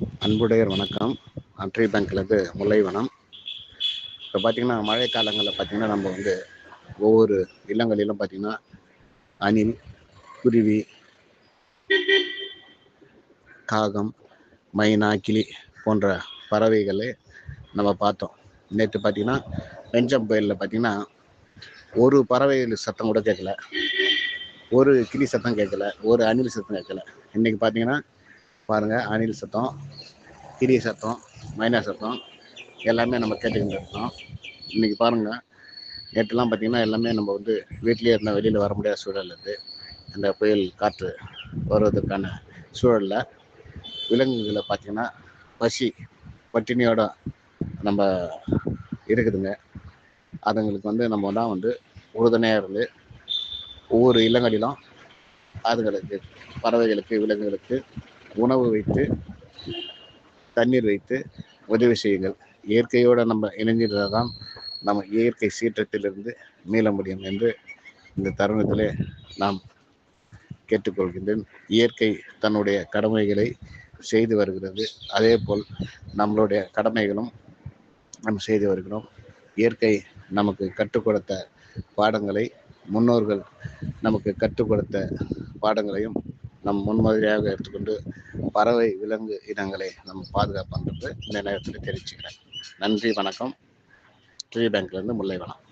அன்புடையர் வணக்கம். ட்ரீ பேங்க்லேருந்து முல்லைவனம். இப்போ பார்த்தீங்கன்னா மழை காலங்களில் பார்த்தீங்கன்னா நம்ம வந்து ஒவ்வொரு இல்லங்களிலும் பார்த்தீங்கன்னா அணில் குருவி காகம் மைனா கிளி போன்ற பறவைகளை நம்ம பார்த்தோம். நேற்று பார்த்தீங்கன்னா வெஞ்சம் புயலில் பார்த்தீங்கன்னா ஒரு பறவைகள் சத்தம் கூட கேட்கல ஒரு கிளி சத்தம் கேட்கல ஒரு அணில் சத்தம் கேட்கல இன்னைக்கு பார்த்தீங்கன்னா பாருங்க அணில் சத்தம் கிரிய சத்தம் மைனா சத்தம் எல்லாமே நம்ம கேட்டுக்கிட்டு இருக்கோம். இன்னைக்கு பாருங்க நேற்றுலாம் பார்த்தீங்கன்னா எல்லாமே நம்ம வந்து வீட்லேயே இருந்தால் வெளியில் வர முடியாத சூழல் இருக்குது அந்த புயல் காற்று வருவதற்கான சூழலில் விலங்குகளை பார்த்தீங்கன்னா பசி பட்டினியோட நம்ம இருக்குதுங்க. அதுங்களுக்கு வந்து நம்ம தான் வந்து உறுதுணையாக இருந்து ஒவ்வொரு இல்லங்களிலும் அதுங்களுக்கு பறவைகளுக்கு விலங்குகளுக்கு உணவு வைத்து தண்ணீர் வைத்து உதவி செய்யுங்கள். இயற்கையோடு நம்ம இணைஞ்சிருந்தால் தான் நம்ம இயற்கை சீற்றத்திலிருந்து மீள முடியும் என்று இந்த தருணத்திலே நாம் கேட்டுக்கொள்கின்றேன். இயற்கை தன்னுடைய கடமைகளை செய்து வருகிறது. அதே போல் நம்மளுடைய கடமைகளும் நாம் செய்து வருகிறோம். இயற்கை நமக்கு கற்றுக் கொடுத்த பாடங்களை முன்னோர்கள் நமக்கு கற்றுக் கொடுத்த பாடங்களையும் நம் முன்மாதிரியாக எடுத்துக்கொண்டு பறவை விலங்கு இனங்களை நம்ம பாதுகாப்புன்றது இந்த நேரத்தில் தெரிவிச்சுக்கிறேன். நன்றி வணக்கம். ஸ்ரீ பேங்க்லேருந்து முல்லைவனம்.